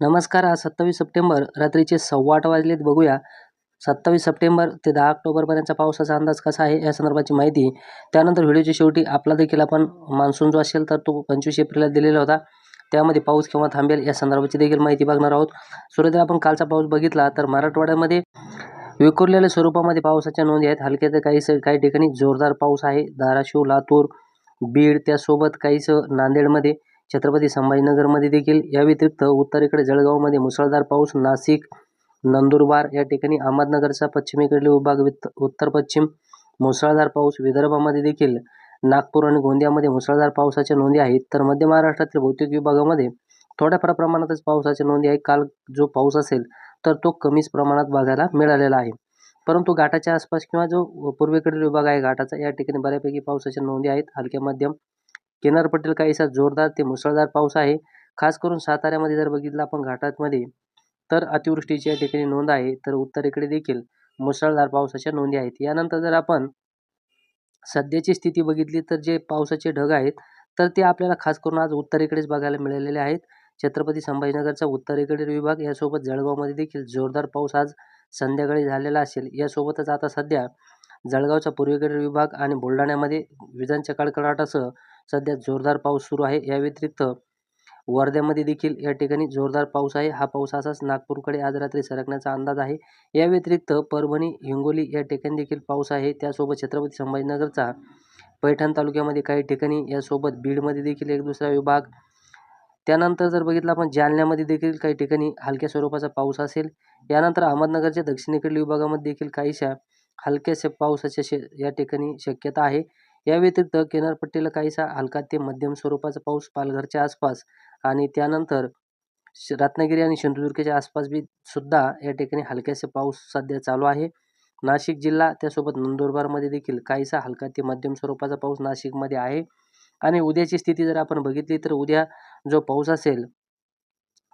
नमस्कार आज सत्तावीस सप्टेंबर रात्रीचे सव्वा आठ वाजलेत. बघूया सत्तावीस सप्टेंबर ते दहा ऑक्टोबरपर्यंतचा पावसाचा अंदाज कसा आहे या संदर्भाची माहिती. त्यानंतर व्हिडिओच्या शेवटी आपला देखील आपण मान्सून जो असेल तर तो पंचवीस एप्रिलला दिलेला होता. त्यामध्ये पाऊस केव्हा थांबेल या संदर्भाची देखील माहिती बघणार आहोत. सुरुवातीला आपण कालचा पाऊस बघितला तर मराठवाड्यामध्ये विखुरलेल्या स्वरूपामध्ये पावसाच्या नोंदी आहेत. हलक्या तर काही काही ठिकाणी जोरदार पाऊस आहे. धाराशिव लातूर बीड त्यासोबत काहीसं नांदेडमध्ये छत्रपती संभाजीनगरमध्ये देखील. या व्यतिरिक्त उत्तरेकडे जळगावमध्ये मुसळधार पाऊस नाशिक नंदुरबार या ठिकाणी अहमदनगरचा पश्चिमेकडील विभाग उत्तर पश्चिम मुसळधार पाऊस विदर्भामध्ये देखील. नागपूर आणि गोंदियामध्ये मुसळधार पावसाच्या नोंदी आहेत. तर मध्य महाराष्ट्रातील बहुतेक विभागामध्ये थोड्याफार प्रमाणातच पावसाच्या नोंदी आहे काल जो पाऊस असेल तर तो कमीच प्रमाणात बघायला मिळालेला आहे. परंतु घाटाच्या आसपास किंवा जो पूर्वेकडील विभाग आहे घाटाचा या ठिकाणी बऱ्यापैकी पावसाच्या नोंदी आहेत. हलक्या मध्यम किनारपट्टीला काहीसा जोरदार ते मुसळधार पाऊस आहे. खास करून साताऱ्यामध्ये जर बघितलं आपण घाटातमध्ये तर अतिवृष्टीची या ठिकाणी नोंद आहे. तर उत्तरेकडे देखील मुसळधार पावसाच्या नोंदी आहेत. यानंतर जर आपण सध्याची स्थिती बघितली तर जे पावसाचे ढग आहेत तर ते आपल्याला खास करून आज उत्तरेकडेच बघायला मिळालेले आहेत. छत्रपती संभाजीनगरचा उत्तरेकडील विभाग यासोबत जळगावमध्ये देखील जोरदार पाऊस आज संध्याकाळी झालेला असेल. यासोबतच आता सध्या जळगावचा पूर्वेकडील विभाग आणि बुलढाण्यामध्ये विजांच्या कडकडाटासह सध्या जोरदार पाऊस सुरू आहे. या व्यतिरिक्त वर्ध्यामध्ये देखील या ठिकाणी जोरदार पाऊस आहे. हा पाऊस असाच नागपूरकडे आज रात्री सरकण्याचा अंदाज आहे. या व्यतिरिक्त परभणी हिंगोली या ठिकाणी देखील पाऊस आहे. त्यासोबत छत्रपती संभाजीनगरचा पैठण तालुक्यामध्ये काही ठिकाणी यासोबत बीडमध्ये देखील एक दुसरा विभाग. त्यानंतर जर बघितलं आपण जालन्यामध्ये देखील काही ठिकाणी हलक्या स्वरूपाचा पाऊस असेल. यानंतर अहमदनगरच्या दक्षिणेकडील विभागामध्ये देखील काहीशा हलक्याशा पावसाच्या या ठिकाणी शक्यता आहे. या व्यतिरिक्त किनारपट्टीला काहीसा हलका ते मध्यम स्वरूपाचा पाऊस पालघरच्या आसपास आणि त्यानंतर रत्नागिरी आणि सिंधुदुर्गच्या आसपास बी सुद्धा या ठिकाणी हलक्यासे पाऊस सध्या चालू आहे. नाशिक जिल्हा त्यासोबत नंदुरबारमध्ये देखील काहीसा हलका ते मध्यम स्वरूपाचा पाऊस नाशिकमध्ये आहे. आणि उद्याची स्थिती जर आपण बघितली तर उद्या जो पाऊस असेल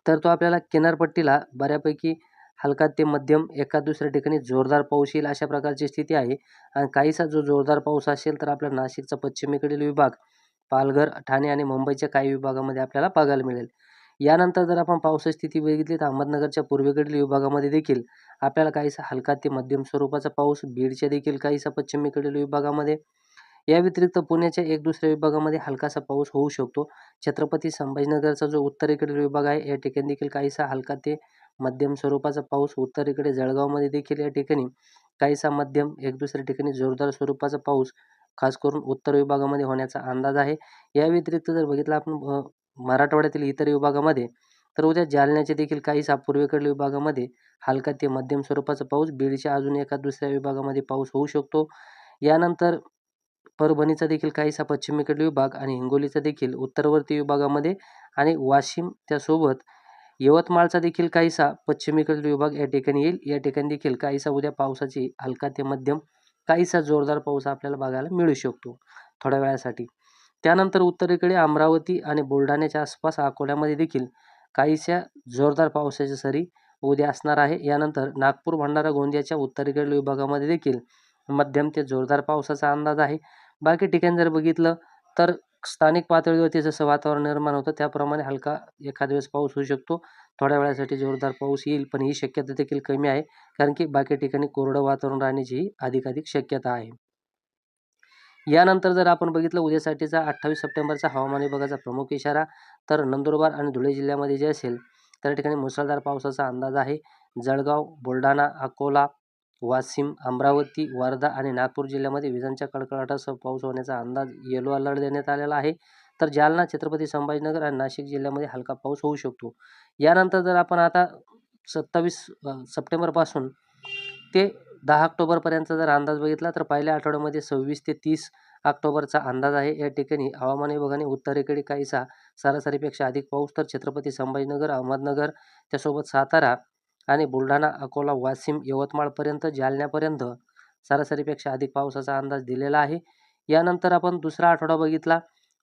तर तो आपल्याला किनारपट्टीला बऱ्यापैकी हलका ते मध्यम एका दुसऱ्या ठिकाणी जोरदार पाऊस येईल अशा प्रकारची स्थिती आहे. आणि काहीसा जो जोरदार पाऊस असेल तर आपल्या नाशिकचा पश्चिमेकडील विभाग पालघर ठाणे आणि मुंबईच्या काही विभागामध्ये आपल्याला बघायला मिळेल. यानंतर जर आपण पावसाची स्थिती बघितली तर अहमदनगरच्या पूर्वेकडील विभागामध्ये देखील आपल्याला काहीसा हलका ते मध्यम स्वरूपाचा पाऊस बीडच्या देखील काहीसा पश्चिमेकडील विभागामध्ये या व्यतिरिक्त पुण्याच्या एक दुसऱ्या विभागामध्ये हलकासा पाऊस होऊ शकतो. छत्रपती संभाजीनगरचा जो उत्तरेकडील विभाग आहे या ठिकाणी देखील काहीसा हलका ते मध्यम स्वरूपाचा पाऊस उत्तरेकडे जळगावमध्ये देखील या ठिकाणी काहीसा मध्यम एक दुसऱ्या ठिकाणी जोरदार स्वरूपाचा पाऊस खास करून उत्तर विभागामध्ये होण्याचा अंदाज आहे. या व्यतिरिक्त जर बघितलं आपण मराठवाड्यातील इतर विभागामध्ये तर उद्या जालन्याचे देखील काहीसा पूर्वेकडील विभागामध्ये हलका ते मध्यम स्वरूपाचा पाऊस बीडच्या अजून एका दुसऱ्या विभागामध्ये पाऊस होऊ शकतो. यानंतर परभणीचा देखील काहीसा पश्चिमेकडील विभाग आणि हिंगोलीचा देखील उत्तरवर्ती विभागामध्ये आणि वाशिम त्यासोबत यवतमाळचा देखील काहीसा पश्चिमेकडील विभाग या ठिकाणी येईल. या ठिकाणी देखील काहीसा उद्या पावसाची हलका ते मध्यम काहीसा जोरदार पाऊस आपल्याला बघायला मिळू शकतो थोड्या वेळासाठी. त्यानंतर उत्तरेकडे अमरावती आणि बुलढाण्याच्या आसपास अकोल्यामध्ये देखील काहीशा जोरदार पावसाच्या सरी उद्या असणार आहे. यानंतर नागपूर भंडारा गोंदियाच्या उत्तरेकडील विभागामध्ये देखील मध्यम ते जोरदार पावसाचा अंदाज आहे. बाकी ठिकाणी जर बघितलं तर स्थानिक पातळीवरती जसं वातावरण निर्माण होतं त्याप्रमाणे हलका एखाद्या वेळेस पाऊस होऊ शकतो. थोड्या वेळासाठी जोरदार पाऊस येईल पण ही शक्यता देखील कमी आहे कारण की बाकी ठिकाणी कोरडं वातावरण राहण्याची अधिकाधिक शक्यता आहे. यानंतर जर आपण बघितलं उद्यासाठीचा अठ्ठावीस सप्टेंबरचा हवामान विभागाचा प्रमुख इशारा तर नंदुरबार आणि धुळे जिल्ह्यामध्ये जे असेल त्या ठिकाणी मुसळधार पावसाचा अंदाज आहे. जळगाव बुलढाणा अकोला वाशिम अमरावती वर्धा आणि नागपूर जिल्ह्यामध्ये विजांच्या कडकडाटासह पाऊस होण्याचा अंदाज येलो अलर्ट देण्यात आलेला आहे. तर जालना छत्रपती संभाजीनगर आणि नाशिक जिल्ह्यामध्ये हलका पाऊस होऊ शकतो. यानंतर जर आपण आता सत्तावीस सप्टेंबरपासून ते दहा ऑक्टोबरपर्यंतचा जर अंदाज बघितला तर पहिल्या आठवड्यामध्ये सव्वीस ते तीस ऑक्टोबरचा अंदाज आहे. या ठिकाणी हवामान विभागाने उत्तरेकडे काहीसा सरासरीपेक्षा अधिक पाऊस तर छत्रपती संभाजीनगर अहमदनगर त्यासोबत सातारा आणि बुलढाणा अकोला वाशिम यवतमाळपर्यंत जालन्यापर्यंत सरासरीपेक्षा अधिक पावसाचा अंदाज दिलेला आहे. यानंतर आपण दुसरा आठवडा बघितला.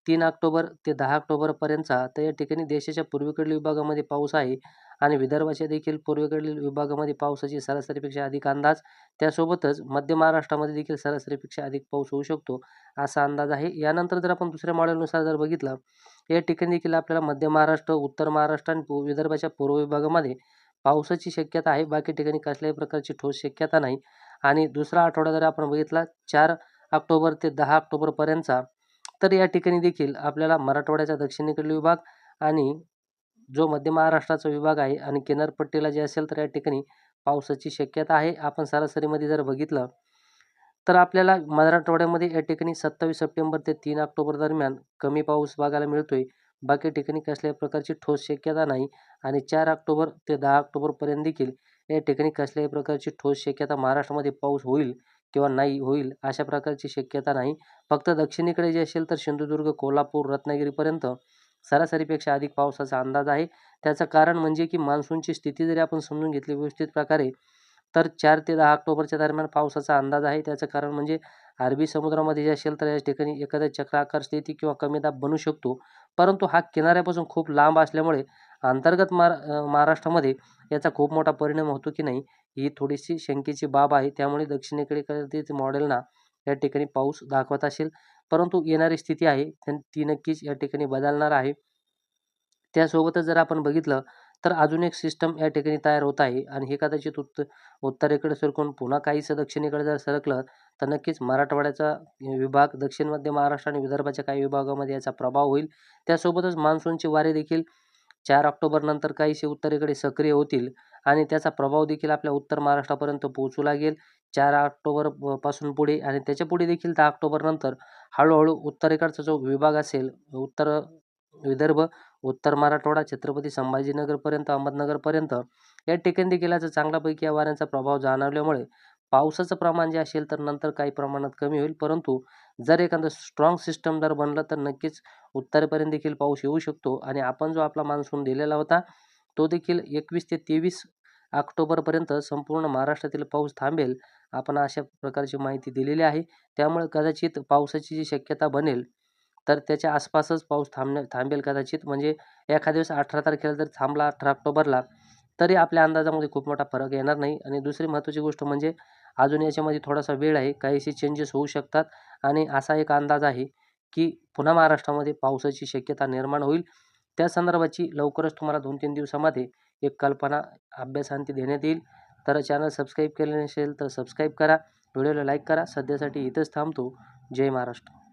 तीन ऑक्टोबर ते दहा ऑक्टोबरपर्यंतचा तर या ठिकाणी देशाच्या पूर्वेकडील विभागामध्ये पाऊस आहे आणि विदर्भाच्या देखील पूर्वेकडील विभागामध्ये पावसाची सरासरीपेक्षा अधिक अंदाज. त्यासोबतच मध्य महाराष्ट्रामध्ये देखील सरासरीपेक्षा अधिक पाऊस होऊ शकतो असा अंदाज आहे. यानंतर जर आपण दुसऱ्या मॉडेलनुसार जर बघितलं या ठिकाणी देखील आपल्याला मध्य महाराष्ट्र उत्तर महाराष्ट्र आणि विदर्भाच्या पूर्व विभागामध्ये पावसाची शक्यता आहे. बाकी ठिकाणी कसल्याही प्रकारची ठोस शक्यता नाही. आणि दुसरा आठवडा जर आपण बघितला चार ऑक्टोबर ते दहा ऑक्टोबरपर्यंतचा तर या ठिकाणी देखील आपल्याला मराठवाड्याचा दक्षिणेकडील विभाग आणि जो मध्य महाराष्ट्राचा विभाग आहे आणि किनारपट्टीला जे असेल तर या ठिकाणी पावसाची शक्यता आहे. आपण सरासरीमध्ये जर बघितलं तर आपल्याला मराठवाड्यामध्ये या ठिकाणी सत्तावीस सप्टेंबर ते तीन ऑक्टोबर दरम्यान कमी पाऊस बघायला मिळतोय. बाकी ठिकाणी कसल्याही प्रकारची ठोस शक्यता नाही आणि चार ऑक्टोबर ते दहा ऑक्टोबरपर्यंत देखील या ठिकाणी कसल्याही प्रकारची ठोस शक्यता महाराष्ट्रामध्ये पाऊस होईल किंवा नाही होईल अशा प्रकारची शक्यता नाही. फक्त दक्षिणेकडे जे असेल तर सिंधुदुर्ग कोल्हापूर रत्नागिरीपर्यंत सरासरीपेक्षा अधिक पावसाचा अंदाज आहे. त्याचं कारण म्हणजे की मान्सूनची स्थिती जरी आपण समजून घेतली व्यवस्थित प्रकारे तर चार ते दहा ऑक्टोबरच्या दरम्यान पावसाचा अंदाज आहे. त्याचं कारण म्हणजे अरबी समुद्रामध्ये जे असेल तर या ठिकाणी एखाद्या चक्राकार स्थिती किंवा कमी दाब बनू शकतो. परंतु हा किनाऱ्यापासून खूप लांब असल्यामुळे अंतर्गत महारा महाराष्ट्रामध्ये याचा खूप मोठा परिणाम होतो की नाही ही थोडीशी शंकेची बाब आहे. त्यामुळे दक्षिणेकडे कधी मॉडेलना या ठिकाणी पाऊस दाखवत असेल. परंतु येणारी स्थिती आहे ती नक्कीच या ठिकाणी बदलणार आहे. त्यासोबतच जर आपण बघितलं तर अजून एक सिस्टम या ठिकाणी तयार होत आहे आणि हे कदाचित उत्त उत्तरेकडे सरकून पुन्हा काहीसं दक्षिणेकडे जर सरकलं तर नक्कीच मराठवाड्याचा विभाग दक्षिण मध्य महाराष्ट्र आणि विदर्भाच्या काही विभागामध्ये याचा प्रभाव होईल. त्यासोबतच मान्सूनचे वारे देखील चार ऑक्टोबरनंतर काहीसे उत्तरेकडे सक्रिय होतील आणि त्याचा प्रभाव देखील आपल्या उत्तर महाराष्ट्रापर्यंत पोहोचू लागेल. चार ऑक्टोबरपासून पुढे आणि त्याच्या पुढे देखील दहा ऑक्टोबरनंतर हळूहळू उत्तरेकडचा जो विभाग असेल उत्तर विदर्भ उत्तर मराठवाडा छत्रपती संभाजीनगरपर्यंत अहमदनगरपर्यंत या ठिकाणी देखील याचा चांगल्यापैकी या वाऱ्यांचा प्रभाव जाणवल्यामुळे पावसाचं प्रमाण जे असेल तर नंतर काही प्रमाणात कमी होईल. परंतु जर एखादं स्ट्रॉंग सिस्टम जर बनलं तर नक्कीच उत्तरेपर्यंत देखील पाऊस येऊ शकतो. आणि आपण जो आपला मान्सून दिलेला होता तो देखील एकवीस ते तेवीस ऑक्टोबरपर्यंत संपूर्ण महाराष्ट्रातील पाऊस थांबेल आपण अशा प्रकारची माहिती दिलेली आहे. त्यामुळे कदाचित पावसाची जी शक्यता बनेल तर त्याच्या आसपासच पाऊस थांबण्या थांबेल कदाचित. म्हणजे एखाद्या दिवस अठरा तारखेला जर थांबला अठरा ऑक्टोबरला तरी आपल्या अंदाजामध्ये खूप मोठा फरक येणार नाही. आणि दुसरी महत्त्वाची गोष्ट म्हणजे अजून याच्यामध्ये थोडासा वेळ आहे. काहीसे चेंजेस होऊ शकतात. आणि असा एक अंदाज आहे की पुन्हा महाराष्ट्रामध्ये पावसाची शक्यता निर्माण होईल. त्या संदर्भाची लवकरच तुम्हाला दोन तीन दिवसामध्ये एक कल्पना अभ्यासांती देण्यात येईल. तर चॅनल सबस्क्राईब केले नसेल तर सबस्क्राईब करा. व्हिडिओला लाईक करा. सध्यासाठी इथंच थांबतो. जय महाराष्ट्र.